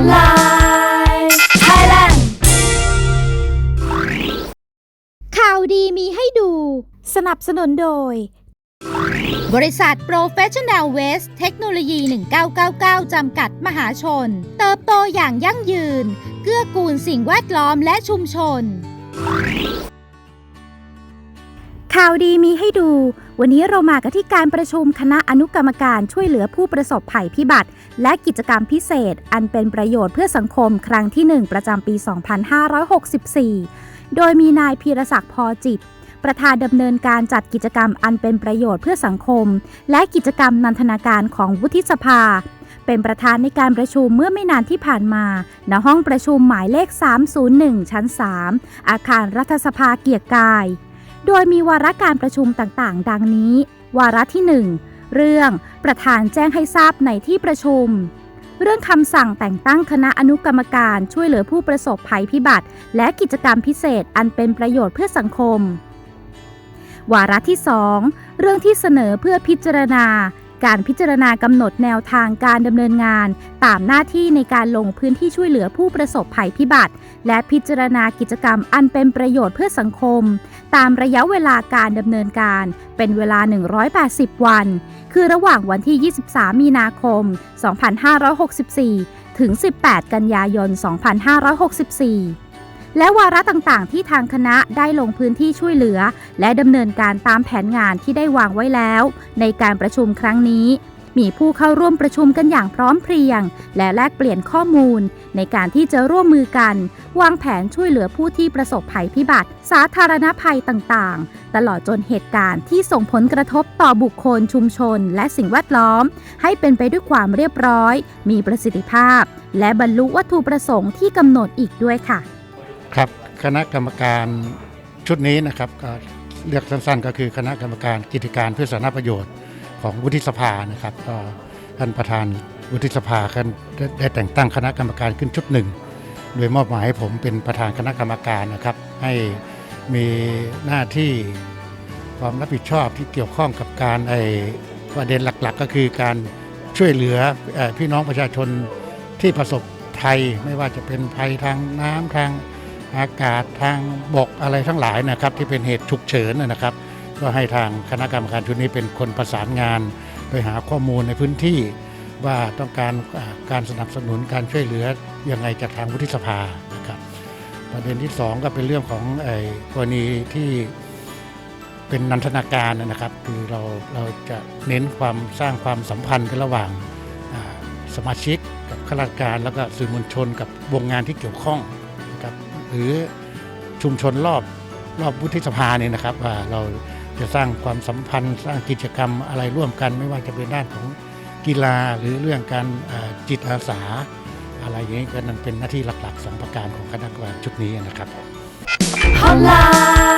Hotline Thailand ข่าวดีมีให้ดู สนับสนุนโดย บริษัท Professional Waste เทคโนโลยี 1999 จำกัดมหาชน เติบโตอย่างยั่งยืน เกื้อกูลสิ่งแวดล้อมและชุมชน ข่าวดีมีให้ดู วันนี้เรามากันที่การประชุมคณะอนุกรรมการช่วยเหลือผู้ประสบภัยพิบัติ และกิจกรรมพิเศษ อันเป็นประโยชน์เพื่อสังคมครั้งที่ 1 ประจำปี 2564 โดยมีนายพีรศักดิ์พอจิต ประธานดำเนินการจัดกิจกรรมอันเป็นประโยชน์เพื่อสังคม และกิจกรรมนันทนาการของวุฒิสภา เป็นประธานในการประชุมเมื่อไม่นานที่ผ่านมาณห้องประชุมหมายเลข 301 ชั้น 3 อาคารรัฐสภาเกียรติกาย โดยมีวาระการประชุมต่างๆ ดังนี้ วาระที่ 1 เรื่องประธานแจ้งให้ทราบในที่ประชุม เรื่องคำสั่งแต่งตั้งคณะอนุกรรมการช่วยเหลือผู้ประสบภัยพิบัติ และกิจกรรมพิเศษอันเป็นประโยชน์เพื่อสังคม วาระที่ 2 เรื่องที่เสนอเพื่อพิจารณา การพิจารณากำหนดแนวทางการดำเนินงาน ตามหน้าที่ในการลงพื้นที่ช่วยเหลือผู้ประสบภัยพิบัติ และพิจารณากิจกรรมอันเป็นประโยชน์เพื่อสังคม ตามระยะเวลาการดำเนินการ เป็นเวลา 180 วัน คือระหว่างวันที่ 23 มีนาคม 2564 ถึง 18 กันยายน 2564 และวาระต่างๆ ที่ทางคณะได้ลงพื้นที่ช่วยเหลือ และดำเนินการตามแผนงานที่ได้วางไว้แล้ว ในการประชุมครั้งนี้ มีผู้เข้าร่วมประชุมกันอย่างพร้อมเพรียง และแลกเปลี่ยนข้อมูล ในการที่จะร่วมมือกัน วางแผนช่วยเหลือผู้ที่ประสบภัยพิบัติ สาธารณภัยต่างๆ ตลอดจนเหตุการณ์ที่ส่งผลกระทบต่อบุคคลชุมชน และสิ่งแวดล้อม ให้เป็นไปด้วยความเรียบร้อย มีประสิทธิภาพ และบรรลุวัตถุประสงค์ที่กำหนดอีกด้วยค่ะ ครับคณะกรรมการชุดนี้นะครับก็เรียกสั้นๆ ก็คือคณะกรรมการกิจการเพื่อสาธารณประโยชน์ของวุฒิสภานะครับก็ท่านประธานวุฒิสภากันได้แต่งตั้งคณะกรรมการขึ้นชุดหนึ่ง โดยมอบหมายให้ผมเป็นประธานคณะกรรมการนะครับ ให้มีหน้าที่ความรับผิดชอบที่เกี่ยวข้องกับการไอประเด็นหลักๆ ก็คือการช่วยเหลือเอ่อพี่น้องประชาชนที่ประสบภัยไม่ว่าจะเป็นภัยทางน้ำทาง อากาศทางบกอะไรทั้งหลายนะครับที่เป็นเหตุฉุกเฉินนะครับ ก็ให้ทางคณะกรรมการชุดนี้เป็นคนประสานงาน ไปหาข้อมูลในพื้นที่ ว่าต้องการการสนับสนุนการช่วยเหลือยังไงจากทางวุฒิสภานะครับ ประเด็นที่ 2 ก็เป็นเรื่องของไอ้กรณีที่เป็นนันทนาการนะครับ คือเราเราจะเน้นความสร้างความสัมพันธ์กันระหว่างสมาชิกกับข้าราชการแล้วก็สื่อมวลชนกับวงงานที่เกี่ยวข้อง หรือชุมชนรอบรอบวุฒิสภาเนี่ยนะครับว่าเราจะสร้างความสัมพันธ์ สร้างกิจกรรมอะไรร่วมกัน ไม่ว่าจะเป็นด้านของกีฬาหรือเรื่องการจิตอาสา อะไรอย่างนี้ก็นั่นเป็นหน้าที่หลักๆสองประการของคณะกรรมการชุดนี้นะครับ Online.